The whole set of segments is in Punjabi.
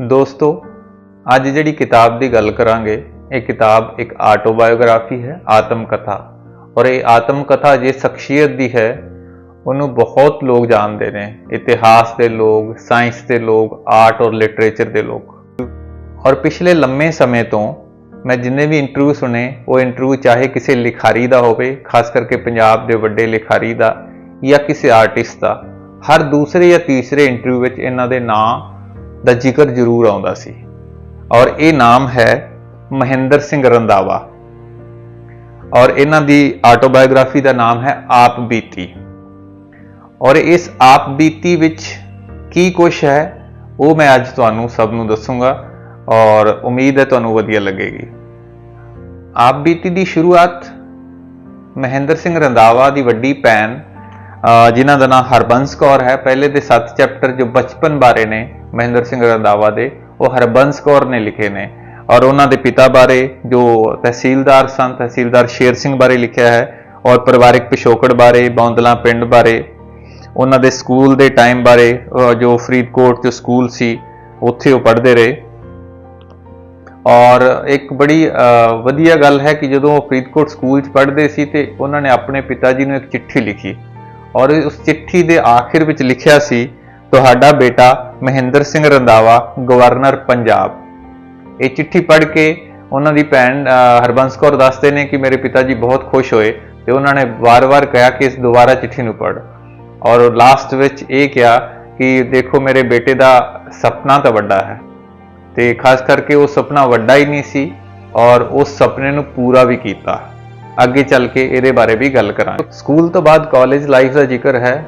ਦੋਸਤੋ, ਅੱਜ ਜਿਹੜੀ ਕਿਤਾਬ ਦੀ ਗੱਲ ਕਰਾਂਗੇ, ਇਹ ਕਿਤਾਬ ਇੱਕ ਆਟੋਬਾਇਓਗ੍ਰਾਫੀ ਹੈ ਆਤਮ ਕਥਾ ਔਰ ਇਹ ਆਤਮ ਕਥਾ ਜੇ ਸ਼ਖਸੀਅਤ ਦੀ ਹੈ, ਉਹਨੂੰ ਬਹੁਤ ਲੋਕ ਜਾਣਦੇ ਨੇ। ਇਤਿਹਾਸ ਦੇ ਲੋਕ, ਸਾਇੰਸ ਦੇ ਲੋਕ, ਆਰਟ ਔਰ ਲਿਟਰੇਚਰ ਦੇ ਲੋਕ। ਔਰ ਪਿਛਲੇ ਲੰਮੇ ਸਮੇਂ ਤੋਂ ਮੈਂ ਜਿੰਨੇ ਵੀ ਇੰਟਰਵਿਊ ਸੁਣੇ, ਉਹ ਇੰਟਰਵਿਊ ਚਾਹੇ ਕਿਸੇ ਲਿਖਾਰੀ ਦਾ ਹੋਵੇ, ਖਾਸ ਕਰਕੇ ਪੰਜਾਬ ਦੇ ਵੱਡੇ ਲਿਖਾਰੀ ਦਾ ਜਾਂ ਕਿਸੇ ਆਰਟਿਸਟ ਦਾ, ਹਰ ਦੂਸਰੇ ਜਾਂ ਤੀਸਰੇ ਇੰਟਰਵਿਊ ਵਿੱਚ ਇਹਨਾਂ ਦੇ ਨਾਂ ਦਾ ਜ਼ਿਕਰ ਜ਼ਰੂਰ ਆਉਂਦਾ ਸੀ। ਔਰ ਇਹ ਨਾਮ ਹੈ ਮਹਿੰਦਰ ਸਿੰਘ ਰੰਦਾਵਾ ਔਰ ਇਹਨਾਂ ਦੀ ਆਟੋਬਾਇਓਗ੍ਰਾਫੀ ਦਾ ਨਾਮ ਹੈ ਆਪ ਬੀਤੀ। ਔਰ ਇਸ ਆਪ ਬੀਤੀ ਵਿੱਚ ਕੀ ਕੁਛ ਹੈ, ਉਹ ਮੈਂ ਅੱਜ ਤੁਹਾਨੂੰ ਸਭ ਨੂੰ ਦੱਸੂਗਾ ਔਰ ਉਮੀਦ ਹੈ ਤੁਹਾਨੂੰ ਵਧੀਆ ਲੱਗੇਗੀ। ਆਪ ਬੀਤੀ ਦੀ ਸ਼ੁਰੂਆਤ ਮਹਿੰਦਰ ਸਿੰਘ ਰੰਦਾਵਾ ਦੀ ਵੱਡੀ ਭੈਣ ਜਿਨ੍ਹਾਂ ਦਾ ਨਾਮ ਹਰਬੰਸ ਕੌਰ ਹੈ। ਪਹਿਲੇ ਦੇ 7 ਚੈਪਟਰ ਜੋ ਬਚਪਨ ਬਾਰੇ ਨੇ, ਮਹਿੰਦਰ ਸਿੰਘ ਰੰਦਾਵਾ ਦੇ, ਉਹ ਹਰਬੰਸ ਕੌਰ ਨੇ ਲਿਖੇ ਨੇ। ਔਰ ਉਹਨਾਂ ਦੇ ਪਿਤਾ ਬਾਰੇ ਜੋ ਤਹਿਸੀਲਦਾਰ ਸਨ ਤਹਿਸੀਲਦਾਰ ਸ਼ੇਰ ਸਿੰਘ ਬਾਰੇ ਲਿਖਿਆ ਹੈ, ਔਰ ਪਰਿਵਾਰਿਕ ਪਿਛੋਕੜ ਬਾਰੇ, ਬੌਂਦਲਾ ਪਿੰਡ ਬਾਰੇ, ਉਹਨਾਂ ਦੇ ਸਕੂਲ ਦੇ ਟਾਈਮ ਬਾਰੇ ਜੋ ਫਰੀਦਕੋਟ ਜੋ ਸਕੂਲ ਸੀ, ਉੱਥੇ ਉਹ ਪੜ੍ਹਦੇ ਰਹੇ। ਔਰ ਇੱਕ ਬੜੀ ਵਧੀਆ ਗੱਲ ਹੈ ਕਿ ਜਦੋਂ ਉਹ ਫਰੀਦਕੋਟ ਸਕੂਲ 'ਚ ਪੜ੍ਹਦੇ ਸੀ ਤੇ ਉਹਨਾਂ ਨੇ ਆਪਣੇ ਪਿਤਾ ਜੀ ਨੂੰ ਇੱਕ ਚਿੱਠੀ ਲਿਖੀ। ਔਰ ਉਸ ਚਿੱਠੀ ਦੇ ਆਖਿਰ ਵਿੱਚ ਲਿਖਿਆ ਸੀ, ਤੁਹਾਡਾ ਬੇਟਾ ਮਹਿੰਦਰ ਸਿੰਘ ਰੰਦਾਵਾ ਗਵਰਨਰ ਪੰਜਾਬ। ਇਹ ਚਿੱਠੀ ਪੜ੍ਹ ਕੇ ਉਹਨਾਂ ਦੀ ਭੈਣ ਹਰਬੰਸ ਕੌਰ ਦੱਸਦੇ ਨੇ ਕਿ ਮੇਰੇ ਪਿਤਾ ਜੀ ਬਹੁਤ ਖੁਸ਼ ਹੋਏ ਤੇ ਉਹਨਾਂ ਨੇ ਵਾਰ-ਵਾਰ ਕਿਹਾ ਕਿ ਇਸ ਦੁਬਾਰਾ ਚਿੱਠੀ ਨੂੰ ਪੜ੍ਹ। ਔਰ ਲਾਸਟ ਵਿੱਚ ਇਹ ਕਿਹਾ ਕਿ, ਦੇਖੋ, ਮੇਰੇ ਬੇਟੇ ਦਾ ਸੁਪਨਾ ਤਾਂ ਵੱਡਾ ਹੈ ਤੇ ਖਾਸ ਕਰਕੇ ਉਹ ਸੁਪਨਾ ਵੱਡਾ ਹੀ ਨਹੀਂ ਸੀ ਔਰ ਉਸ ਸੁਪਨੇ ਨੂੰ ਪੂਰਾ ਵੀ ਕੀਤਾ ਅੱਗੇ ਚੱਲ ਕੇ ਇਹਦੇ ਬਾਰੇ ਵੀ ਗੱਲ ਕਰਾਂਗੇ। ਸਕੂਲ ਤੋਂ ਬਾਅਦ ਕਾਲਜ ਲਾਈਫ ਦਾ ਜ਼ਿਕਰ ਹੈ।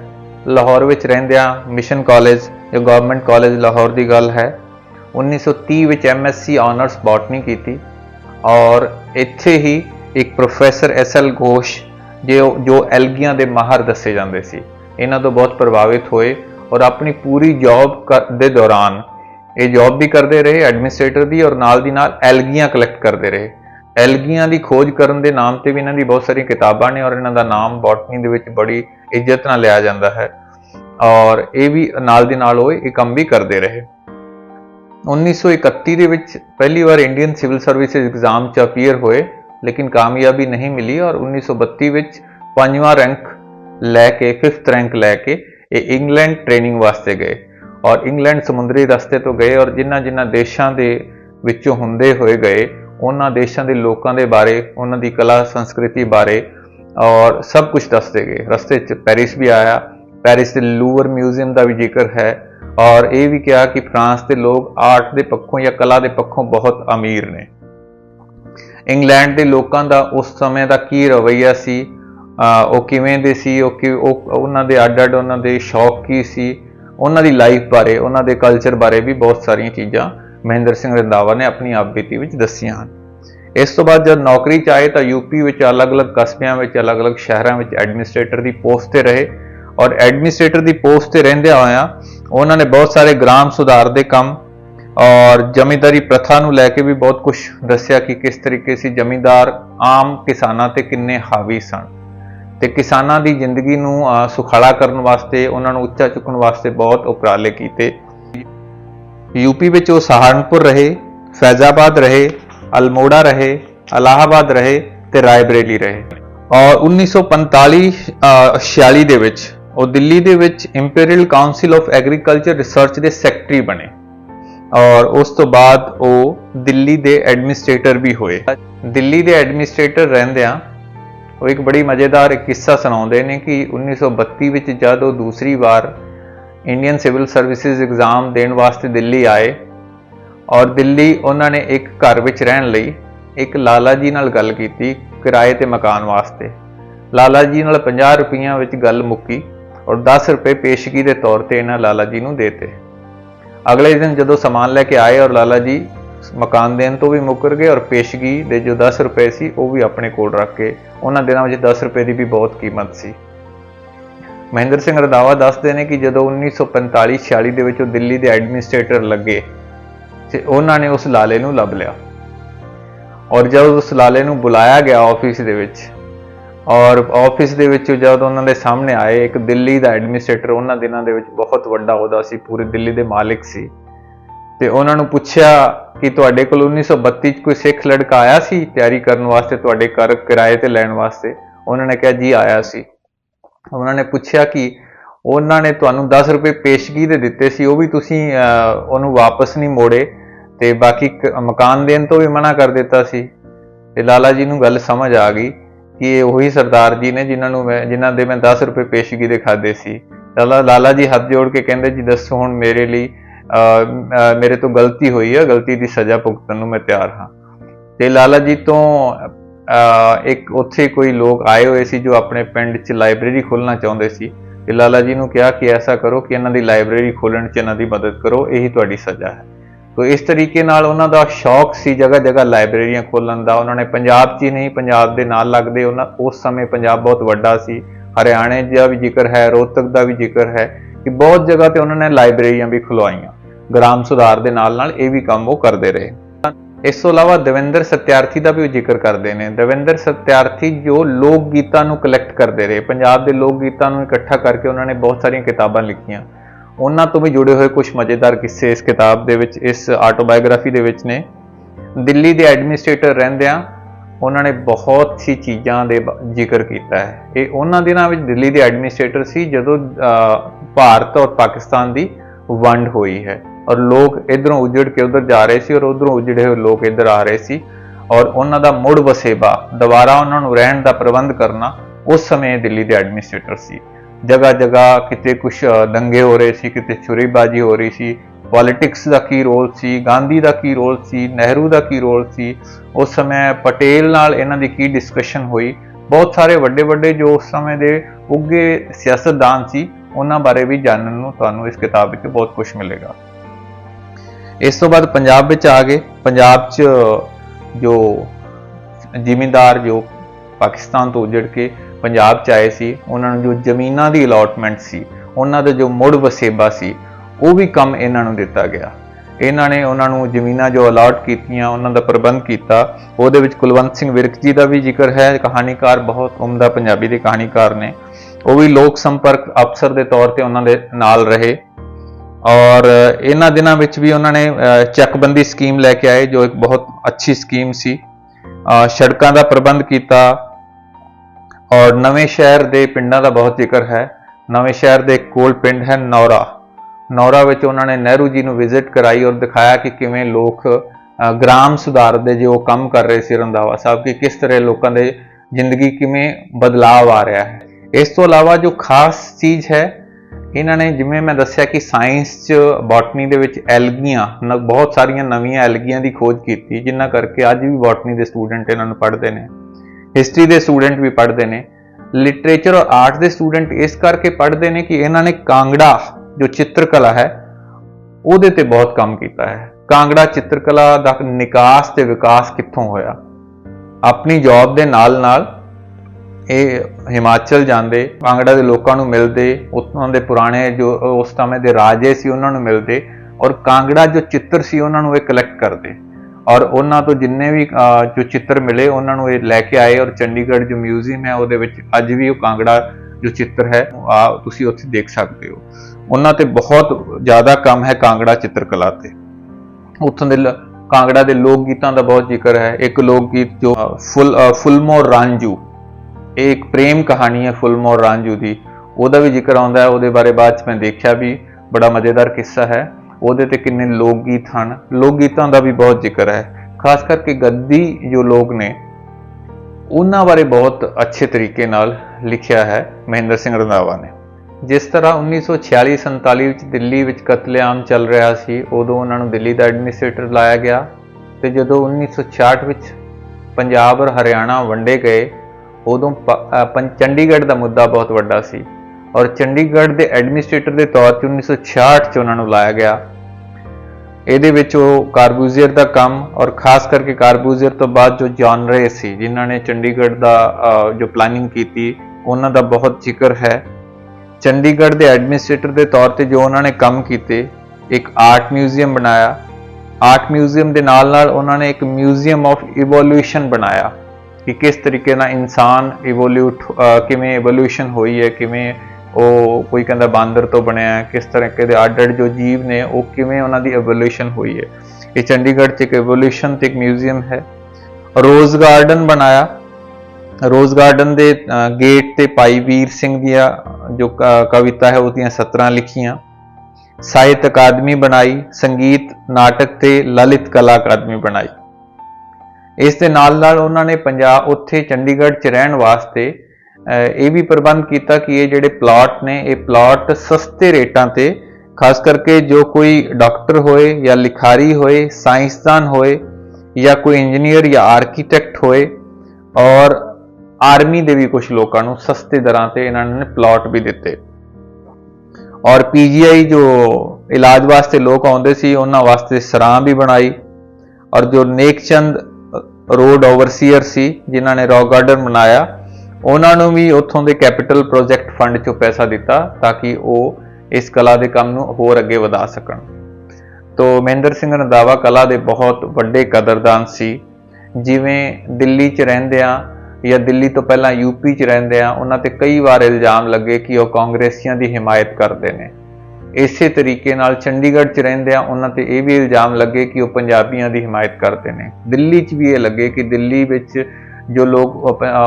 ਲਾਹੌਰ ਵਿੱਚ ਰਹਿੰਦਿਆਂ ਮਿਸ਼ਨ ਕਾਲਜ ਜਾਂ ਗਵਰਨਮੈਂਟ ਕਾਲਜ ਲਾਹੌਰ ਦੀ ਗੱਲ ਹੈ। 1930 ਵਿੱਚ ਐਮਐਸਸੀ ਆਨਰਸ ਬੋਟਨੀ ਕੀਤੀ ਔਰ ਇੱਥੇ ਹੀ ਇੱਕ ਪ੍ਰੋਫੈਸਰ ਐਸਐਲ ਘੋਸ਼ ਜੋ ਜੋ ਐਲਗੀਆਂ ਦੇ ਮਾਹਰ ਦੱਸੇ ਜਾਂਦੇ ਸੀ। ਇਹਨਾਂ ਤੋਂ ਬਹੁਤ ਪ੍ਰਭਾਵਿਤ ਹੋਏ ਔਰ ਆਪਣੀ ਪੂਰੀ ਜੌਬ ਦੇ ਦੌਰਾਨ ਇਹ ਜੌਬ ਵੀ ਕਰਦੇ ਰਹੇ ਐਡਮਿਨਿਸਟ੍ਰੇਟਰ ਦੀ ਔਰ ਨਾਲ ਦੀ ਨਾਲ ਐਲਗੀਆਂ ਕਲੈਕਟ ਕਰਦੇ ਰਹੇ। ਐਲਗੀਆਂ ਦੀ ਖੋਜ ਕਰਨ ਦੇ ਨਾਮ ਤੇ ਵੀ ਇਹਨਾਂ ਦੀ ਬਹੁਤ ਸਾਰੀਆਂ ਕਿਤਾਬਾਂ ਨੇ ਔਰ ਇਹਨਾਂ ਦਾ ਨਾਮ ਬੋਟਨੀ ਦੇ ਵਿੱਚ ਬੜੀ ਇੱਜ਼ਤ ਨਾਲ ਲਿਆ ਜਾਂਦਾ ਹੈ। ਔਰ ਇਹ ਵੀ ਨਾਲ ਦੀ ਨਾਲ ਉਹ ਇਹ ਕੰਮ ਵੀ ਕਰਦੇ ਰਹੇ। 1931 ਦੇ ਵਿੱਚ ਪਹਿਲੀ ਵਾਰ ਇੰਡੀਅਨ ਸਿਵਲ ਸਰਵਿਸਿਜ਼ ਐਗਜ਼ਾਮ ਚ ਅਪੀਅਰ ਹੋਏ, ਲੇਕਿਨ ਕਾਮਯਾਬੀ ਨਹੀਂ ਮਿਲੀ ਔਰ 1932 ਵਿੱਚ ਪੰਜਵਾਂ ਰੈਂਕ ਲੈ ਕੇ 5th ਰੈਂਕ ਲੈ ਕੇ ਇਹ ਇੰਗਲੈਂਡ ਟ੍ਰੇਨਿੰਗ ਵਾਸਤੇ ਗਏ। ਔਰ ਇੰਗਲੈਂਡ ਸਮੁੰਦਰੀ ਰਸਤੇ ਤੋਂ ਗਏ ਔਰ ਜਿਨ੍ਹਾਂ ਜਿਨ੍ਹਾਂ ਦੇਸ਼ਾਂ ਦੇ ਵਿੱਚੋਂ ਹੁੰਦੇ ਹੋਏ ਗਏ ਉਹਨਾਂ ਦੇਸ਼ਾਂ ਦੇ ਲੋਕਾਂ ਦੇ ਬਾਰੇ, ਉਹਨਾਂ ਦੀ ਕਲਾ, ਸੰਸਕ੍ਰਿਤੀ ਬਾਰੇ ਔਰ ਸਭ ਕੁਝ ਦੱਸਦੇ ਗਏ। ਰਸਤੇ 'ਚ ਪੈਰਿਸ ਵੀ ਆਇਆ। ਪੈਰਿਸ ਦੇ ਲੂਵਰ ਮਿਊਜ਼ੀਅਮ ਦਾ ਵੀ ਜ਼ਿਕਰ ਹੈ ਔਰ ਇਹ ਵੀ ਕਿਹਾ ਕਿ ਫਰਾਂਸ ਦੇ ਲੋਕ ਆਰਟ ਦੇ ਪੱਖੋਂ ਜਾਂ ਕਲਾ ਦੇ ਪੱਖੋਂ ਬਹੁਤ ਅਮੀਰ ਨੇ। ਇੰਗਲੈਂਡ ਦੇ ਲੋਕਾਂ ਦਾ ਉਸ ਸਮੇਂ ਦਾ ਕੀ ਰਵੱਈਆ ਸੀ? ਉਹ ਕਿਵੇਂ ਦੇ ਸੀ? ਉਹ ਕਿ, ਉਹ, ਉਹਨਾਂ ਦੇ ਅੱਡ-ਅੱਡ, ਉਹਨਾਂ ਦੇ ਸ਼ੌਕ ਕੀ ਸੀ? ਉਹਨਾਂ ਦੀ ਲਾਈਫ ਬਾਰੇ, ਉਹਨਾਂ ਦੇ ਕਲਚਰ ਬਾਰੇ ਵੀ ਬਹੁਤ ਸਾਰੀਆਂ ਚੀਜ਼ਾਂ ਮਹਿੰਦਰ ਸਿੰਘ ਰੰਧਾਵਾ ਨੇ ਆਪਣੀ ਆਪਬੀਤੀ ਵਿੱਚ ਦੱਸੀਆਂ ਹਨ। ਇਸ ਤੋਂ ਬਾਅਦ ਜਦ ਨੌਕਰੀ ਚ ਆਏ ਤਾਂ ਯੂਪੀ ਵਿੱਚ ਅਲੱਗ-ਅਲੱਗ ਕਸਬਿਆਂ ਵਿੱਚ, ਅਲੱਗ-ਅਲੱਗ ਸ਼ਹਿਰਾਂ ਵਿੱਚ ਐਡਮਿਨਿਸਟ੍ਰੇਟਰ ਦੀ ਪੋਸਟ ਤੇ ਰਹੇ ਔਰ ਐਡਮਿਨਿਸਟ੍ਰੇਟਰ ਦੀ ਪੋਸਟ ਤੇ ਰਹਿੰਦਿਆਂ ਹੋਇਆਂ ਉਹਨਾਂ ਨੇ ਬਹੁਤ ਸਾਰੇ ਗ੍ਰਾਮ ਸੁਧਾਰ ਦੇ ਕੰਮ ਔਰ ਜ਼ਮੀਂਦਾਰੀ ਪ੍ਰਥਾ ਨੂੰ ਲੈ ਕੇ ਵੀ ਬਹੁਤ ਕੁਝ ਦੱਸਿਆ ਕਿ ਕਿਸ ਤਰੀਕੇ ਸੀ ਜ਼ਮੀਂਦਾਰ ਆਮ ਕਿਸਾਨਾਂ ਤੇ ਕਿੰਨੇ ਹਾਵੀ ਸਨ। ਤੇ ਕਿਸਾਨਾਂ ਦੀ ਜ਼ਿੰਦਗੀ ਨੂੰ ਸੁਖਾਲਾ ਕਰਨ ਵਾਸਤੇ, ਉਹਨਾਂ ਨੂੰ ਉੱਚਾ ਚੁੱਕਣ ਵਾਸਤੇ ਬਹੁਤ ਉਪਰਾਲੇ ਕੀਤੇ। ਯੂਪੀ ਵਿੱਚ ਉਹ ਸਹਾਰਨਪੁਰ ਰਹੇ ਫੈਜ਼ਾਬਾਦ ਰਹੇ ਅਲਮੋੜਾ ਰਹੇ ਅਲਾਹਾਬਾਦ ਰਹੇ ਤੇ ਰਾਏਬਰੇਲੀ ਰਹੇ। ਔਰ 1945 ਅਹ, 46 ਦੇ ਵਿੱਚ ਉਹ ਦਿੱਲੀ ਦੇ ਵਿੱਚ Imperial Council of Agriculture Research ਦੇ ਸੈਕਟਰੀ ਬਣੇ। ਔਰ ਉਸ ਤੋਂ ਬਾਅਦ ਉਹ ਦਿੱਲੀ ਦੇ ਐਡਮਿਨਿਸਟ੍ਰੇਟਰ ਵੀ ਹੋਏ। ਦਿੱਲੀ ਦੇ ਐਡਮਿਨਿਸਟ੍ਰੇਟਰ ਰਹਿੰਦਿਆਂ ਉਹ ਇੱਕ ਬੜੀ ਮਜ਼ੇਦਾਰ ਇੱਕ ਕਿੱਸਾ ਸੁਣਾਉਂਦੇ ਨੇ ਕਿ 1932 ਵਿੱਚ ਜਦ ਉਹ ਦੂਸਰੀ ਵਾਰ ਇੰਡੀਅਨ ਸਿਵਲ ਸਰਵਿਸਿਜ਼ ਐਗਜ਼ਾਮ ਦੇਣ ਵਾਸਤੇ ਦਿੱਲੀ ਆਏ ਔਰ ਦਿੱਲੀ ਉਹਨਾਂ ਨੇ ਇੱਕ ਘਰ ਵਿੱਚ ਰਹਿਣ ਲਈ ਇੱਕ ਲਾਲਾ ਜੀ ਨਾਲ ਗੱਲ ਕੀਤੀ ਕਿਰਾਏ ਤੇ ਮਕਾਨ ਵਾਸਤੇ। ਲਾਲਾ ਜੀ ਨਾਲ 50 ਰੁਪਈਆਂ ਵਿੱਚ ਗੱਲ ਮੁੱਕੀ ਔਰ 10 ਰੁਪਏ ਪੇਸ਼ਗੀ ਦੇ ਤੌਰ ਤੇ ਇਹਨਾਂ ਲਾਲਾ ਜੀ ਨੂੰ ਦੇਤੇ। ਅਗਲੇ ਦਿਨ ਜਦੋਂ ਸਮਾਨ ਲੈ ਕੇ ਆਏ ਔਰ ਲਾਲਾ ਜੀ ਮਕਾਨ ਦੇਣ ਤੋਂ ਵੀ ਮੁੱਕਰ ਗਏ ਔਰ ਪੇਸ਼ਗੀ ਦੇ ਜੋ 10 ਰੁਪਏ ਸੀ ਉਹ ਵੀ ਆਪਣੇ ਕੋਲ ਰੱਖ ਕੇ ਉਹਨਾਂ ਦਿਨਾਂ ਵਿੱਚ 10 ਰੁਪਏ ਦੀ ਵੀ ਬਹੁਤ ਕੀਮਤ ਸੀ। ਮਹਿੰਦਰ ਸਿੰਘ ਰੰਧਾਵਾ ਦੱਸਦੇ ਨੇ ਕਿ ਜਦੋਂ 1945-46 ਦੇ ਵਿੱਚ ਉਹ ਦਿੱਲੀ ਦੇ ਐਡਮਿਨਿਸਟ੍ਰੇਟਰ ਲੱਗੇ ਤੇ ਉਹਨਾਂ ਨੇ ਉਸ ਲਾਲੇ ਨੂੰ ਲੱਭ ਲਿਆ। ਔਰ ਜਦ ਉਸ ਲਾਲੇ ਨੂੰ ਬੁਲਾਇਆ ਗਿਆ ਆਫਿਸ ਦੇ ਵਿੱਚ, ਔਰ ਆਫਿਸ ਦੇ ਵਿੱਚ ਜਦ ਉਹਨਾਂ ਦੇ ਸਾਹਮਣੇ ਆਏ, ਇੱਕ ਦਿੱਲੀ ਦਾ ਐਡਮਿਨਿਸਟ੍ਰੇਟਰ ਉਹਨਾਂ ਦਿਨਾਂ ਦੇ ਵਿੱਚ ਬਹੁਤ ਵੱਡਾ ਅਹੁਦਾ ਸੀ, ਪੂਰੇ ਦਿੱਲੀ ਦੇ ਮਾਲਿਕ ਸੀ। ਤੇ ਉਹਨਾਂ ਨੂੰ ਪੁੱਛਿਆ ਕਿ ਤੁਹਾਡੇ ਕੋਲ 1932 ਚ ਕੋਈ ਸਿੱਖ ਲੜਕਾ ਆਇਆ ਸੀ ਤਿਆਰੀ ਕਰਨ ਵਾਸਤੇ, ਤੁਹਾਡੇ ਘਰ ਕਿਰਾਏ ਤੇ ਲੈਣ ਵਾਸਤੇ? ਉਹਨਾਂ ਨੇ ਕਿਹਾ, ਜੀ, ਆਇਆ ਸੀ। ਉਹਨਾਂ ਨੇ ਪੁੱਛਿਆ ਕਿ ਉਹਨਾਂ ਨੇ ਤੁਹਾਨੂੰ 10 ਰੁਪਏ ਪੇਸ਼ਗੀ ਦੇ ਦਿੱਤੇ ਸੀ, ਉਹ ਵੀ ਤੁਸੀਂ ਉਹਨੂੰ ਵਾਪਸ ਨਹੀਂ ਮੋੜੇ ਤੇ ਬਾਕੀ ਕ- ਮਕਾਨ ਦੇਣ ਤੋਂ ਵੀ ਮਨਾ ਕਰ ਦਿੱਤਾ ਸੀ। ਤੇ ਲਾਲਾ ਜੀ ਨੂੰ ਗੱਲ ਸਮਝ ਆ ਗਈ ਕਿ ਇਹ ਉਹੀ ਸਰਦਾਰ ਜੀ ਨੇ ਜਿਨ੍ਹਾਂ ਨੂੰ ਮੈਂ, ਜਿਨ੍ਹਾਂ ਦੇ ਮੈਂ 10 ਰੁਪਏ ਪੇਸ਼ਗੀ ਦੇ ਖਾਦੇ ਸੀ। ਲਾਲਾ ਲਾਲਾ ਜੀ ਹੱਥ ਜੋੜ ਕੇ ਕਹਿੰਦੇ, ਜੀ ਦੱਸੋ ਹੁਣ ਮੇਰੇ ਲਈ ਮੇਰੇ ਤੋਂ ਗਲਤੀ ਹੋਈ ਹੈ ਗਲਤੀ ਦੀ ਸਜ਼ਾ ਭੁਗਤਣ ਨੂੰ ਮੈਂ ਤਿਆਰ ਹਾਂ। ਤੇ ਲਾਲਾ ਜੀ ਤੋਂ ਇੱਕ ਉੱਥੇ ਕੋਈ ਲੋਕ ਆਏ ਹੋਏ ਸੀ ਜੋ ਆਪਣੇ ਪਿੰਡ 'ਚ ਲਾਇਬ੍ਰੇਰੀ ਖੋਲਣਾ ਚਾਹੁੰਦੇ ਸੀ ਤੇ ਲਾਲਾ ਜੀ ਨੂੰ ਕਿਹਾ ਕਿ ਐਸਾ ਕਰੋ ਕਿ ਇਹਨਾਂ ਦੀ ਲਾਇਬ੍ਰੇਰੀ ਖੋਲਣ 'ਚ ਇਹਨਾਂ ਦੀ ਮਦਦ ਕਰੋ, ਇਹੀ ਤੁਹਾਡੀ ਸਜ਼ਾ ਹੈ। ਤੋ ਇਸ ਤਰੀਕੇ ਨਾਲ ਉਹਨਾਂ ਦਾ ਸ਼ੌਕ ਸੀ ਜਗ੍ਹਾ ਜਗ੍ਹਾ ਲਾਇਬ੍ਰੇਰੀਆਂ ਖੋਲਣ ਦਾ। ਉਹਨਾਂ ਨੇ ਪੰਜਾਬ 'ਚ ਹੀ ਨਹੀਂ, ਪੰਜਾਬ ਦੇ ਨਾਲ ਲੱਗਦੇ ਉਹਨਾਂ ਉਸ ਸਮੇਂ ਪੰਜਾਬ ਬਹੁਤ ਵੱਡਾ ਸੀ। ਹਰਿਆਣੇ ਦਾ ਵੀ ਜ਼ਿਕਰ ਹੈ, ਰੋਹਤਕ ਦਾ ਵੀ ਜ਼ਿਕਰ ਹੈ ਕਿ ਬਹੁਤ ਜਗ੍ਹਾ ਤੇ ਉਹਨਾਂ ਨੇ ਲਾਇਬ੍ਰੇਰੀਆਂ ਵੀ ਖੁਲਵਾਈਆਂ ਗ੍ਰਾਮ ਸੁਧਾਰ ਦੇ ਨਾਲ ਨਾਲ ਇਹ ਵੀ ਕੰਮ ਉਹ ਕਰਦੇ ਰਹੇ। ਇਸ ਤੋਂ ਇਲਾਵਾ ਦਵਿੰਦਰ ਸਤਿਆਰਥੀ ਦਾ ਵੀ ਉਹ ਜ਼ਿਕਰ ਕਰਦੇ ਨੇ। ਦਵਿੰਦਰ ਸਤਿਆਰਥੀ ਜੋ ਲੋਕ ਗੀਤਾਂ ਨੂੰ ਕਲੈਕਟ ਕਰਦੇ ਰਹੇ। ਪੰਜਾਬ ਦੇ ਲੋਕ ਗੀਤਾਂ ਨੂੰ ਇਕੱਠਾ ਕਰਕੇ ਉਹਨਾਂ ਨੇ ਬਹੁਤ ਸਾਰੀਆਂ ਕਿਤਾਬਾਂ ਲਿਖੀਆਂ। ਉਹਨਾਂ ਤੋਂ ਵੀ ਜੁੜੇ ਹੋਏ ਕੁਝ ਮਜ਼ੇਦਾਰ ਕਿੱਸੇ ਇਸ ਕਿਤਾਬ ਦੇ ਵਿੱਚ, ਇਸ ਆਟੋਬਾਇਓਗ੍ਰਾਫੀ ਦੇ ਵਿੱਚ ਨੇ। ਦਿੱਲੀ ਦੇ ਐਡਮਿਨਿਸਟ੍ਰੇਟਰ ਰਹਿੰਦਿਆਂ ਉਹਨਾਂ ਨੇ ਬਹੁਤ ਸੀ ਚੀਜ਼ਾਂ ਦੇ ਜ਼ਿਕਰ ਕੀਤਾ ਹੈ। ਇਹ ਉਹਨਾਂ ਦਿਨਾਂ ਵਿੱਚ ਦਿੱਲੀ ਦੇ ਐਡਮਿਨਿਸਟ੍ਰੇਟਰ ਸੀ ਜਦੋਂ ਭਾਰਤ ਔਰ ਪਾਕਿਸਤਾਨ ਦੀ ਵੰਡ ਹੋਈ ਹੈ। ਔਰ ਲੋਕ ਇਧਰੋਂ ਉਜੜ ਕੇ ਉਧਰ ਜਾ ਰਹੇ ਸੀ ਔਰ ਉਧਰੋਂ ਉਜੜੇ ਹੋਏ ਲੋਕ ਇੱਧਰ ਆ ਰਹੇ ਸੀ ਔਰ ਉਹਨਾਂ ਦਾ ਮੁੜ ਵਸੇਬਾ, ਦੁਬਾਰਾ ਉਹਨਾਂ ਨੂੰ ਰਹਿਣ ਦਾ ਪ੍ਰਬੰਧ ਕਰਨਾ ਉਸ ਸਮੇਂ ਦਿੱਲੀ ਦੇ ਐਡਮਿਨਿਸਟ੍ਰੇਟਰ ਸੀ। ਜਗ੍ਹਾ ਜਗ੍ਹਾ ਕਿਤੇ ਕੁਝ ਦੰਗੇ ਹੋ ਰਹੇ ਸੀ, ਕਿਤੇ ਛੁਰੀਬਾਜ਼ੀ ਹੋ ਰਹੀ ਸੀ ਪੋਲਿਟਿਕਸ ਦਾ ਕੀ ਰੋਲ ਸੀ, ਗਾਂਧੀ ਦਾ ਕੀ ਰੋਲ ਸੀ, ਨਹਿਰੂ ਦਾ ਕੀ ਰੋਲ ਸੀ, ਉਸ ਸਮੇਂ ਪਟੇਲ ਨਾਲ ਇਹਨਾਂ ਦੀ ਕੀ ਡਿਸਕਸ਼ਨ ਹੋਈ? ਬਹੁਤ ਸਾਰੇ ਵੱਡੇ ਵੱਡੇ ਜੋ ਉਸ ਸਮੇਂ ਦੇ ਉੱਗੇ ਸਿਆਸਤਦਾਨ ਸੀ, ਉਹਨਾਂ ਬਾਰੇ ਵੀ ਜਾਣਨ ਨੂੰ ਤੁਹਾਨੂੰ ਇਸ ਕਿਤਾਬ ਵਿੱਚ ਬਹੁਤ ਕੁਝ ਮਿਲੇਗਾ। ਇਸ ਤੋਂ ਬਾਅਦ ਪੰਜਾਬ ਵਿੱਚ ਆ ਗਏ। ਪੰਜਾਬ 'ਚ ਜੋ ਜ਼ਿਮੀਂਦਾਰ, ਜੋ ਪਾਕਿਸਤਾਨ ਤੋਂ ਉਜੜ ਕੇ ਪੰਜਾਬ 'ਚ ਆਏ ਸੀ, ਉਹਨਾਂ ਨੂੰ ਜੋ ਜ਼ਮੀਨਾਂ ਦੀ ਅਲਾਟਮੈਂਟ ਸੀ, ਉਹਨਾਂ ਦਾ ਜੋ ਮੁੜ ਵਸੇਬਾ ਸੀ, ਉਹ ਵੀ ਕੰਮ ਇਹਨਾਂ ਨੂੰ ਦਿੱਤਾ ਗਿਆ। ਇਹਨਾਂ ਨੇ ਉਹਨਾਂ ਨੂੰ ਜ਼ਮੀਨਾਂ ਜੋ ਅਲਾਟ ਕੀਤੀਆਂ, ਉਹਨਾਂ ਦਾ ਪ੍ਰਬੰਧ ਕੀਤਾ। ਉਹਦੇ ਵਿੱਚ ਕੁਲਵੰਤ ਸਿੰਘ ਵਿਰਕ ਜੀ ਦਾ ਵੀ ਜ਼ਿਕਰ ਹੈ। ਕਹਾਣੀਕਾਰ ਬਹੁਤ ਉਮਦਾ ਪੰਜਾਬੀ ਦੇ ਕਹਾਣੀਕਾਰ ਨੇ। ਉਹ ਵੀ ਲੋਕ ਸੰਪਰਕ ਅਫਸਰ ਦੇ ਤੌਰ ਤੇ ਉਹਨਾਂ ਦੇ ਨਾਲ ਰਹੇ। ਔਰ ਇਹਨਾਂ ਦਿਨਾਂ ਵਿੱਚ ਵੀ ਉਹਨਾਂ ਨੇ ਚੱਕਬੰਦੀ ਸਕੀਮ ਲੈ ਕੇ ਆਏ, ਜੋ ਇੱਕ ਬਹੁਤ ਅੱਛੀ ਸਕੀਮ ਸੀ। ਸੜਕਾਂ ਦਾ ਪ੍ਰਬੰਧ ਕੀਤਾ ਔਰ ਨਵੇਂ ਸ਼ਹਿਰ ਦੇ ਪਿੰਡਾਂ ਦਾ ਬਹੁਤ ਜ਼ਿਕਰ ਹੈ। ਨਵੇਂ ਸ਼ਹਿਰ ਦੇ ਕੋਲ ਪਿੰਡ ਹੈ ਨੌਰਾ। ਨੌਰਾ ਵਿੱਚ ਉਹਨਾਂ ਨੇ ਨਹਿਰੂ ਜੀ ਨੂੰ ਵਿਜ਼ਿਟ ਕਰਾਈ ਔਰ ਦਿਖਾਇਆ ਕਿ ਕਿਵੇਂ ਲੋਕ ਗ੍ਰਾਮ ਸੁਧਾਰ ਦੇ ਜੋ ਕੰਮ ਕਰ ਰਹੇ ਸੀ ਰੰਧਾਵਾ ਸਾਹਿਬ, ਕਿ ਕਿਸ ਤਰ੍ਹਾਂ ਲੋਕਾਂ ਦੇ ਜ਼ਿੰਦਗੀ ਕਿਵੇਂ ਬਦਲਾਅ ਆ ਰਿਹਾ ਹੈ। ਇਸ ਤੋਂ ਇਲਾਵਾ ਜੋ ਖਾਸ ਚੀਜ਼ ਹੈ ਇਹਨਾਂ ਨੇ ਜਿਵੇਂ ਮੈਂ ਦੱਸਿਆ ਕਿ ਸਾਇੰਸ 'ਚ ਬੋਟਨੀ ਦੇ ਵਿੱਚ ਐਲਗੀਆਂ, ਨ- ਬਹੁਤ ਸਾਰੀਆਂ ਨਵੀਆਂ ਐਲਗੀਆਂ ਦੀ ਖੋਜ ਕੀਤੀ ਜਿਨ੍ਹਾਂ ਕਰਕੇ ਅੱਜ ਵੀ ਬੋਟਨੀ ਦੇ ਸਟੂਡੈਂਟ ਇਹਨਾਂ ਨੂੰ ਪੜ੍ਹਦੇ ਨੇ ਹਿਸਟਰੀ ਦੇ ਸਟੂਡੈਂਟ ਵੀ ਪੜ੍ਹਦੇ ਨੇ ਲਿਟਰੇਚਰ ਔਰ ਆਰਟ ਦੇ ਸਟੂਡੈਂਟ ਇਸ ਕਰਕੇ ਪੜ੍ਹਦੇ ਨੇ ਕਿ ਇਹਨਾਂ ਨੇ ਕਾਂਗੜਾ, ਜੋ ਚਿੱਤਰਕਲਾ ਹੈ, ਉਹਦੇ ਤੇ ਬਹੁਤ ਕੰਮ ਕੀਤਾ ਹੈ। ਕਾਂਗੜਾ ਚਿੱਤਰਕਲਾ ਦਾ ਨਿਕਾਸ ਤੇ ਵਿਕਾਸ ਕਿੱਥੋਂ ਹੋਇਆ? ਆਪਣੀ ਜੌਬ ਦੇ ਨਾਲ ਨਾਲ ਇਹ ਹਿਮਾਚਲ ਜਾਂਦੇ ਕਾਂਗੜਾ ਦੇ ਲੋਕਾਂ ਨੂੰ ਮਿਲਦੇ ਉਹਨਾਂ ਦੇ ਪੁਰਾਣੇ ਜੋ ਉਸ ਸਮੇਂ ਦੇ ਰਾਜੇ ਸੀ ਉਹਨਾਂ ਨੂੰ ਮਿਲਦੇ ਔਰ ਕਾਂਗੜਾ ਜੋ ਚਿੱਤਰ ਸੀ ਉਹਨਾਂ ਨੂੰ ਇਹ ਕਲੈਕਟ ਕਰਦੇ। ਔਰ ਉਹਨਾਂ ਤੋਂ ਜਿੰਨੇ ਵੀ ਜੋ ਚਿੱਤਰ ਮਿਲੇ ਉਹਨਾਂ ਨੂੰ ਇਹ ਲੈ ਕੇ ਆਏ ਔਰ ਚੰਡੀਗੜ੍ਹ ਜੋ ਮਿਊਜ਼ੀਅਮ ਹੈ ਉਹਦੇ ਵਿੱਚ ਅੱਜ ਵੀ ਉਹ ਕਾਂਗੜਾ ਜੋ ਚਿੱਤਰ ਹੈ ਆ ਤੁਸੀਂ ਉੱਥੇ ਦੇਖ ਸਕਦੇ ਹੋ। ਉਹਨਾਂ ਤੇ ਬਹੁਤ ਜ਼ਿਆਦਾ ਕੰਮ ਹੈ ਕਾਂਗੜਾ ਚਿੱਤਰਕਲਾ ਤੇ। ਉੱਥੋਂ ਦੇ ਲ- ਕਾਂਗੜਾ ਦੇ ਲੋਕ ਗੀਤਾਂ ਦਾ ਬਹੁਤ ਜ਼ਿਕਰ ਹੈ। ਇੱਕ ਲੋਕ ਗੀਤ ਜੋ ਫੁੱਲ ਅਹ, ਫੁੱਲਮੋਰ ਰਾਂਝੂ ਇਹ ਇੱਕ ਪ੍ਰੇਮ ਕਹਾਣੀ ਹੈ ਫੁਲਮ ਔਰ ਰਾਂਝੂ ਦੀ। ਉਹਦਾ ਵੀ ਜ਼ਿਕਰ ਆਉਂਦਾ ਹੈ, ਉਹਦੇ ਬਾਰੇ ਬਾਅਦ ਚ ਮੈਂ ਦੇਖਿਆ ਵੀ ਬੜਾ ਮਜ਼ੇਦਾਰ ਕਿੱਸਾ ਹੈ। ਉਹਦੇ ਤੇ ਕਿੰਨੇ ਲੋਕ ਗੀਤ ਹਨ। ਲੋਕ ਗੀਤਾਂ ਦਾ ਵੀ ਬਹੁਤ ਜ਼ਿਕਰ ਹੈ। ਖਾਸ ਕਰਕੇ ਗੱਦੀ ਜੋ ਲੋਕ ਨੇ, ਉਹਨਾਂ ਬਾਰੇ ਬਹੁਤ ਅੱਛੇ ਤਰੀਕੇ ਨਾਲ ਲਿਖਿਆ ਹੈ ਮਹਿੰਦਰ ਸਿੰਘ ਰੰਧਾਵਾ ਨੇ। ਜਿਸ ਤਰ੍ਹਾਂ 1946-47 ਵਿੱਚ ਦਿੱਲੀ ਵਿੱਚ ਕਤਲੇਆਮ ਚੱਲ ਰਿਹਾ ਸੀ, ਉਦੋਂ ਉਹਨਾਂ ਨੂੰ ਦਿੱਲੀ ਦਾ ਐਡਮਿਨਿਸਟ੍ਰੇਟਰ ਲਾਇਆ ਗਿਆ ਤੇ ਜਦੋਂ 1966 ਵਿੱਚ ਪੰਜਾਬ ਔਰ ਹਰਿਆਣਾ ਵੰਡੇ ਗਏ ਉਦੋਂ ਪ- ਪੰ- ਚੰਡੀਗੜ੍ਹ ਦਾ ਮੁੱਦਾ ਬਹੁਤ ਵੱਡਾ ਸੀ। ਔਰ ਚੰਡੀਗੜ੍ਹ ਦੇ ਐਡਮਿਨਿਸਟ੍ਰੇਟਰ ਦੇ ਤੌਰ ਤੇ 1966 ਚ ਉਹਨਾਂ ਨੂੰ ਲਾਇਆ ਗਿਆ। ਇਹਦੇ ਵਿੱਚ ਉਹ ਕਾਰਬੂਜ਼ੀਅਰ ਦਾ ਕੰਮ ਔਰ ਖਾਸ ਕਰਕੇ ਕਾਰਬੂਜ਼ੀਅਰ ਤੋਂ ਬਾਅਦ ਜੋ ਜੌਨ ਰੇ ਸੀ, ਜਿਨ੍ਹਾਂ ਨੇ ਚੰਡੀਗੜ੍ਹ ਦਾ ਜੋ ਪਲਾਨਿੰਗ ਕੀਤੀ, ਉਹਨਾਂ ਦਾ ਬਹੁਤ ਜ਼ਿਕਰ ਹੈ। ਚੰਡੀਗੜ੍ਹ ਦੇ ਐਡਮਿਨਿਸਟ੍ਰੇਟਰ ਦੇ ਤੌਰ ਤੇ ਜੋ ਉਹਨਾਂ ਨੇ ਕੰਮ ਕੀਤੇ, ਇੱਕ ਆਰਟ ਮਿਊਜ਼ੀਅਮ ਬਣਾਇਆ। ਆਰਟ ਮਿਊਜ਼ੀਅਮ ਦੇ ਨਾਲ ਨਾਲ ਉਹਨਾਂ ਨੇ ਇੱਕ ਮਿਊਜ਼ੀਅਮ ਆਫ ਇਵੋਲੂਸ਼ਨ ਬਣਾਇਆ। ਕਿ ਕਿਸ ਤਰੀਕੇ ਨਾਲ ਇਨਸਾਨ ਇਵੋਲੂਟ ਕਿਵੇਂ ਇਵੋਲੂਸ਼ਨ ਹੋਈ ਹੈ, ਕਿਵੇਂ ਉਹ ਕੋਈ ਕਹਿੰਦਾ ਬਾਂਦਰ ਤੋਂ ਬਣਿਆ ਕਿਸ ਤਰੀਕੇ ਦੇ ਅੱਡ ਅੱਡ ਜੋ ਜੀਵ ਨੇ, ਉਹ ਕਿਵੇਂ ਉਹਨਾਂ ਦੀ ਐਵੋਲੂਸ਼ਨ ਹੋਈ ਹੈ। ਇਹ ਚੰਡੀਗੜ੍ਹ 'ਚ ਇੱਕ ਐਵੋਲੂਸ਼ਨ ਤੇ ਇੱਕ ਮਿਊਜ਼ੀਅਮ ਹੈ। ਰੋਜ਼ ਗਾਰਡਨ ਬਣਾਇਆ। ਰੋਜ਼ ਗਾਰਡਨ ਦੇ ਗੇਟ ਤੇ ਭਾਈ ਵੀਰ ਸਿੰਘ ਦੀਆਂ ਜੋ ਕਵਿਤਾ ਹੈ, ਉਹਦੀਆਂ ਸਤਰਾਂ ਲਿਖੀਆਂ। ਸਾਹਿਤ ਅਕਾਦਮੀ ਬਣਾਈ। ਸੰਗੀਤ, ਨਾਟਕ ਤੇ ਲਲਿਤ ਕਲਾ ਅਕਾਦਮੀ ਬਣਾਈ। ਇਸ ਦੇ ਨਾਲ ਨਾਲ ਉਹਨਾਂ ਨੇ ਪੰਜਾਬ ਉੱਥੇ ਚੰਡੀਗੜ੍ਹ 'ਚ ਰਹਿਣ ਵਾਸਤੇ ਇਹ ਵੀ ਪ੍ਰਬੰਧ ਕੀਤਾ ਕਿ ਇਹ ਜਿਹੜੇ ਪਲਾਟ ਨੇ, ਇਹ ਪਲਾਟ ਸਸਤੇ ਰੇਟਾਂ ਤੇ, ਖਾਸ ਕਰਕੇ ਜੋ ਕੋਈ ਡਾਕਟਰ ਹੋਏ ਜਾਂ ਲਿਖਾਰੀ ਹੋਏ ਸਾਇੰਸਦਾਨ ਹੋਏ ਜਾਂ ਕੋਈ ਇੰਜੀਨੀਅਰ ਜਾਂ ਆਰਕੀਟੈਕਟ ਹੋਏ ਔਰ ਆਰਮੀ ਦੇ ਵੀ ਕੁਝ ਲੋਕਾਂ ਨੂੰ ਸਸਤੇ ਦਰਾਂ ਤੇ ਇਹਨਾਂ ਨੇ ਪਲਾਟ ਵੀ ਦਿੱਤੇ। ਔਰ ਪੀਜੀਆਈ ਜੋ ਇਲਾਜ ਵਾਸਤੇ ਲੋਕ ਆਉਂਦੇ ਸੀ, ਉਹਨਾਂ ਵਾਸਤੇ ਸਰਾਂ ਵੀ ਬਣਾਈ ਔਰ ਜੋ ਨੇਕਚੰਦ ਰੋਡ ਓਵਰਸੀਅਰ ਸੀ, ਜਿਨ੍ਹਾਂ ਨੇ ਰੌਕ ਗਾਰਡਨ ਬਣਾਇਆ। ਉਹਨਾਂ ਨੂੰ ਵੀ ਉੱਥੋਂ ਦੇ ਕੈਪੀਟਲ ਪ੍ਰੋਜੈਕਟ ਫੰਡ ਚੋਂ ਪੈਸਾ ਦਿੱਤਾ ਤਾਂ ਕਿ ਉਹ ਇਸ ਕਲਾ ਦੇ ਕੰਮ ਨੂੰ ਹੋਰ ਅੱਗੇ ਵਧਾ ਸਕਣ। ਤੋ ਮਹਿੰਦਰ ਸਿੰਘ ਰੰਧਾਵਾ ਕਲਾ ਦੇ ਬਹੁਤ ਵੱਡੇ ਕਦਰਦਾਨ ਸੀ। ਜਿਵੇਂ ਦਿੱਲੀ 'ਚ ਰਹਿੰਦਿਆਂ ਜਾਂ ਦਿੱਲੀ ਤੋਂ ਪਹਿਲਾਂ ਯੂਪੀ 'ਚ ਰਹਿੰਦਿਆਂ ਉਹਨਾਂ ਤੇ ਕਈ ਵਾਰ ਇਲਜ਼ਾਮ ਲੱਗੇ ਕਿ ਉਹ ਕਾਂਗਰਸੀਆਂ ਦੀ ਹਿਮਾਇਤ ਕਰਦੇ ਨੇ। ਇਸੇ ਤਰੀਕੇ ਨਾਲ ਚੰਡੀਗੜ੍ਹ 'ਚ ਰਹਿੰਦਿਆਂ ਉਹਨਾਂ ਤੇ ਇਹ ਵੀ ਇਲਜ਼ਾਮ ਲੱਗੇ ਕਿ ਉਹ ਪੰਜਾਬੀਆਂ ਦੀ ਹਮਾਇਤ ਕਰਦੇ ਨੇ। ਦਿੱਲੀ 'ਚ ਵੀ ਇਹ ਲੱਗੇ ਕਿ ਦਿੱਲੀ ਵਿੱਚ ਜੋ ਲੋਕ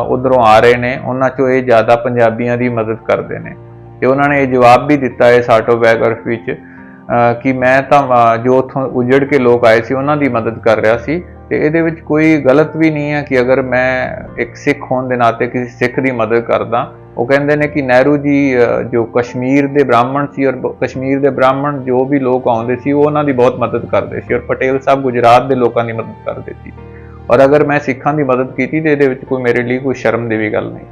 ਉਧਰੋਂ ਆ ਰਹੇ ਨੇ, ਉਹਨਾਂ 'ਚੋਂ ਇਹ ਜ਼ਿਆਦਾ ਪੰਜਾਬੀਆਂ ਦੀ ਮਦਦ ਕਰਦੇ ਨੇ। ਤੇ ਉਹਨਾਂ ਨੇ ਇਹ ਜਵਾਬ ਵੀ ਦਿੱਤਾ ਇਸ ਆਟੋਬਾਇਓਗ੍ਰਾਫੀ ਵਿੱਚ ਕਿ ਮੈਂ ਤਾਂ ਜੋ ਉੱਥੋਂ ਉਜੜ ਕੇ ਲੋਕ ਆਏ ਸੀ, ਉਹਨਾਂ ਦੀ ਮਦਦ ਕਰ ਰਿਹਾ ਸੀ। ਤੇ ਇਹਦੇ ਵਿੱਚ ਕੋਈ ਗਲਤ ਵੀ ਨਹੀਂ ਹੈ ਕਿ ਅਗਰ ਮੈਂ ਇੱਕ ਸਿੱਖ ਹੋਣ ਦੇ ਨਾਤੇ ਕਿਸੇ ਸਿੱਖ ਦੀ ਮਦਦ ਕਰਦਾ, ਉਹ ਕਹਿੰਦੇ ਨੇ ਕਿ ਨਹਿਰੂ ਜੀ ਜੋ ਕਸ਼ਮੀਰ ਦੇ ਬ੍ਰਾਹਮਣ ਸੀ ਔਰ ਕਸ਼ਮੀਰ ਦੇ ਬ੍ਰਾਹਮਣ ਜੋ ਵੀ ਲੋਕ ਆਉਂਦੇ ਸੀ, ਉਹ ਉਹਨਾਂ ਦੀ ਬਹੁਤ ਮਦਦ ਕਰਦੇ ਸੀ ਔਰ ਪਟੇਲ ਸਾਹਿਬ ਗੁਜਰਾਤ ਦੇ ਲੋਕਾਂ ਦੀ ਮਦਦ ਕਰਦੇ ਸੀ। ਔਰ ਅਗਰ ਮੈਂ ਸਿੱਖਾਂ ਦੀ ਮਦਦ ਕੀਤੀ ਤੇ ਇਹਦੇ ਵਿੱਚ ਕੋਈ ਮੇਰੇ ਲਈ ਕੋਈ ਸ਼ਰਮ ਦੀ ਵੀ ਗੱਲ ਨਹੀਂ।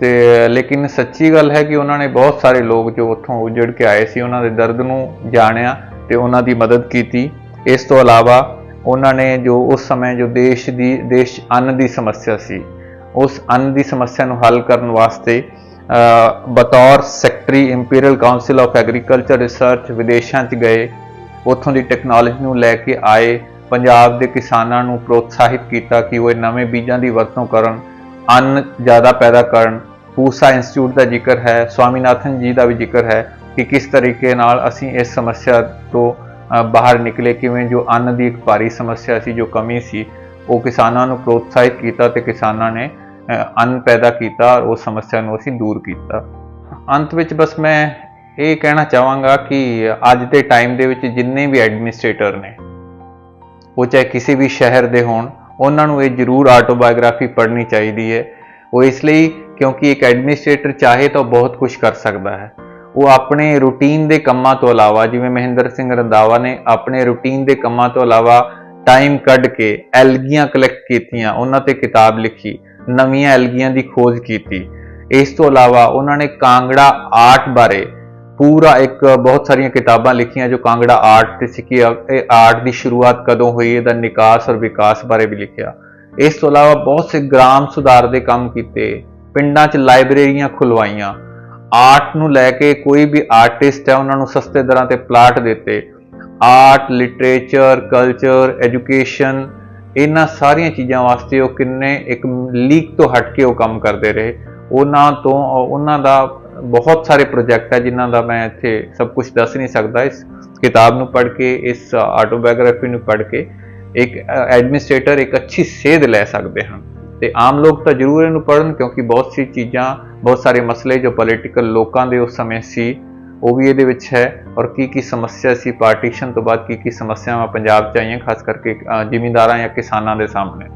ਤੇ, ਲੇਕਿਨ ਸੱਚੀ ਗੱਲ ਹੈ ਕਿ ਉਹਨਾਂ ਨੇ ਬਹੁਤ ਸਾਰੇ ਲੋਕ ਜੋ ਉੱਥੋਂ ਉਜੜ ਕੇ ਆਏ ਸੀ, ਉਹਨਾਂ ਦੇ ਦਰਦ ਨੂੰ ਜਾਣਿਆ ਤੇ ਉਹਨਾਂ ਦੀ ਮਦਦ ਕੀਤੀ। ਇਸ ਤੋਂ ਇਲਾਵਾ ਉਹਨਾਂ ਨੇ ਜੋ ਉਸ ਸਮੇਂ ਜੋ ਦੇਸ਼ ਦੀ, ਦੇਸ਼ ਅੰਨ ਦੀ ਸਮੱਸਿਆ ਸੀ, ਉਸ ਅੰਨ ਦੀ ਸਮੱਸਿਆ ਨੂੰ ਹੱਲ ਕਰਨ ਵਾਸਤੇ ਬਤੌਰ secretary Imperial Council of Agriculture Research ਵਿਦੇਸ਼ਾਂ 'ਚ ਗਏ, ਉੱਥੋਂ ਦੀ ਟੈਕਨੋਲੋਜੀ ਨੂੰ ਲੈ ਕੇ ਆਏ, ਪੰਜਾਬ ਦੇ ਕਿਸਾਨਾਂ ਨੂੰ ਪ੍ਰੋਤਸਾਹਿਤ ਕੀਤਾ ਕਿ ਉਹ ਇਹ ਨਵੇਂ ਬੀਜਾਂ ਦੀ ਵਰਤੋਂ ਕਰਨ, ਅੰਨ ਜ਼ਿਆਦਾ ਪੈਦਾ ਕਰਨ। ਪੂਸਾ ਇੰਸਟੀਚਿਊਟ ਦਾ ਜ਼ਿਕਰ ਹੈ, ਸਵਾਮੀਨਾਥਨ ਜੀ ਦਾ ਵੀ ਜ਼ਿਕਰ ਹੈ ਕਿ ਕਿਸ ਤਰੀਕੇ ਨਾਲ ਅਸੀਂ ਇਸ ਸਮੱਸਿਆ ਤੋਂ ਬਾਹਰ ਨਿਕਲੇ ਕਿਵੇਂ, ਜੋ ਅੰਨ ਦੀ ਇੱਕ ਭਾਰੀ ਸਮੱਸਿਆ ਸੀ, ਜੋ ਕਮੀ ਸੀ, ਉਹ ਕਿਸਾਨਾਂ ਨੂੰ ਪ੍ਰੋਤਸਾਹਿਤ ਕੀਤਾ ਤੇ ਕਿਸਾਨਾਂ ਨੇ ਅੰਨ ਪੈਦਾ ਕੀਤਾ ਔਰ ਉਸ ਸਮੱਸਿਆ ਨੂੰ ਅਸੀਂ ਦੂਰ ਕੀਤਾ। ਅੰਤ ਵਿੱਚ ਬਸ ਮੈਂ ਇਹ ਕਹਿਣਾ ਚਾਹਾਂਗਾ ਕਿ ਅੱਜ ਦੇ ਟਾਈਮ ਦੇ ਵਿੱਚ ਜਿੰਨੇ ਵੀ ਐਡਮਿਨਿਸਟ੍ਰੇਟਰ ਨੇ, ਉਹ ਚਾਹੇ ਕਿਸੇ ਵੀ ਸ਼ਹਿਰ ਦੇ ਹੋਣ, ਉਹਨਾਂ ਨੂੰ ਇਹ ਜ਼ਰੂਰ ਆਟੋਬਾਇਓਗ੍ਰਾਫੀ ਪੜ੍ਹਨੀ ਚਾਹੀਦੀ ਹੈ। ਉਹ ਇਸ ਲਈ ਕਿਉਂਕਿ ਇੱਕ ਐਡਮਿਨਿਸਟ੍ਰੇਟਰ ਚਾਹੇ ਤਾਂ ਬਹੁਤ ਕੁਝ ਕਰ ਸਕਦਾ ਹੈ। ਉਹ ਆਪਣੇ ਰੂਟੀਨ ਦੇ ਕੰਮਾਂ ਤੋਂ ਇਲਾਵਾ, ਜਿਵੇਂ ਮਹਿੰਦਰ ਸਿੰਘ ਰੰਧਾਵਾ ਨੇ ਆਪਣੇ ਰੂਟੀਨ ਦੇ ਕੰਮਾਂ ਤੋਂ ਇਲਾਵਾ ਟਾਈਮ ਕੱਢ ਕੇ ਐਲਗੀਆਂ ਕਲੈਕਟ ਕੀਤੀਆਂ, ਉਹਨਾਂ ਤੇ ਕਿਤਾਬ ਲਿਖੀ, ਨਵੀਆਂ ਐਲਗੀਆਂ ਦੀ ਖੋਜ ਕੀਤੀ। ਇਸ ਤੋਂ ਇਲਾਵਾ ਉਹਨਾਂ ਨੇ ਕਾਂਗੜਾ ਆਰਟ ਬਾਰੇ ਪੂਰਾ ਇੱਕ ਬਹੁਤ ਸਾਰੀਆਂ ਕਿਤਾਬਾਂ ਲਿਖੀਆਂ, ਜੋ ਕਾਂਗੜਾ ਆਰਟ ਤੇ ਸੀ ਕਿ ਇਹ ਆਰਟ ਦੀ ਸ਼ੁਰੂਆਤ ਕਦੋਂ ਹੋਈ, ਇਹਦਾ ਨਿਕਾਸ ਔਰ ਵਿਕਾਸ ਬਾਰੇ ਵੀ ਲਿਖਿਆ। ਇਸ ਤੋਂ ਇਲਾਵਾ ਬਹੁਤ ਸੇ ਗ੍ਰਾਮ ਸੁਧਾਰ ਦੇ ਕੰਮ ਕੀਤੇ, ਪਿੰਡਾਂ 'ਚ ਲਾਇਬ੍ਰੇਰੀਆਂ ਖੁਲਵਾਈਆਂ ਆਰਟ ਨੂੰ ਲੈ ਕੇ ਕੋਈ ਵੀ ਆਰਟਿਸਟ ਹੈ, ਉਹਨਾਂ ਨੂੰ ਸਸਤੇ ਦਰਾਂ ਤੇ ਪਲਾਟ ਦਿੱਤੇ। ਆਰਟ, ਲਿਟਰੇਚਰ, ਕਲਚਰ, ਐਜੂਕੇਸ਼ਨ, ਇਹਨਾਂ ਸਾਰੀਆਂ ਚੀਜ਼ਾਂ ਵਾਸਤੇ ਉਹ ਕਿੰਨੇ ਇੱਕ ਲੀਕ ਤੋਂ ਹਟ ਕੇ ਉਹ ਕੰਮ ਕਰਦੇ ਰਹੇ। ਉਹਨਾਂ ਤੋਂ, ਉਹਨਾਂ ਦਾ ਬਹੁਤ ਸਾਰੇ ਪ੍ਰੋਜੈਕਟ ਹੈ ਜਿਨ੍ਹਾਂ ਦਾ ਮੈਂ ਇੱਥੇ ਸਭ ਕੁਝ ਦੱਸ ਨਹੀਂ ਸਕਦਾ। ਇਸ ਕਿਤਾਬ ਨੂੰ ਪੜ੍ਹ ਕੇ, ਇਸ ਆਟੋਬਾਇਓਗ੍ਰਾਫੀ ਨੂੰ ਪੜ੍ਹ ਕੇ ਇੱਕ ਐਡਮਿਨਿਸਟ੍ਰੇਟਰ ਇੱਕ ਅੱਛੀ ਸੇਧ ਲੈ ਸਕਦੇ ਹਨ ਤੇ ਆਮ ਲੋਕ ਤਾਂ ਜ਼ਰੂਰ ਇਹਨੂੰ ਪੜ੍ਹਨ ਕਿਉਂਕਿ ਬਹੁਤ ਸੀ ਚੀਜ਼ਾਂ ਬਹੁਤ ਸਾਰੇ ਮਸਲੇ ਜੋ ਪੋਲੀਟੀਕਲ ਲੋਕਾਂ ਦੇ ਉਸ ਸਮੇਂ ਸੀ ਉਹ ਵੀ ਇਹਦੇ ਵਿੱਚ ਹੈ ਔਰ ਕੀ ਕੀ ਸਮੱਸਿਆ ਸੀ ਪਾਰਟੀਸ਼ਨ ਤੋਂ ਬਾਅਦ ਕੀ ਕੀ ਸਮੱਸਿਆਵਾਂ ਪੰਜਾਬ 'ਚ ਆਈਆਂ ਖਾਸ ਕਰਕੇ ਅ, ਜ਼ਿਮੀਂਦਾਰਾਂ ਜਾਂ ਕਿਸਾਨਾਂ ਦੇ ਸਾਹਮਣੇ।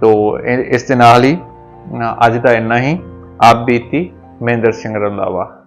ਤੋ ਇਸ ਦੇ ਨਾਲ ਹੀ ਅੱਜ ਦਾ ਇੰਨਾ ਹੀ। ਆਪ ਬੀਤੀ ਮਹਿੰਦਰ ਸਿੰਘ ਰੰਧਾਵਾ।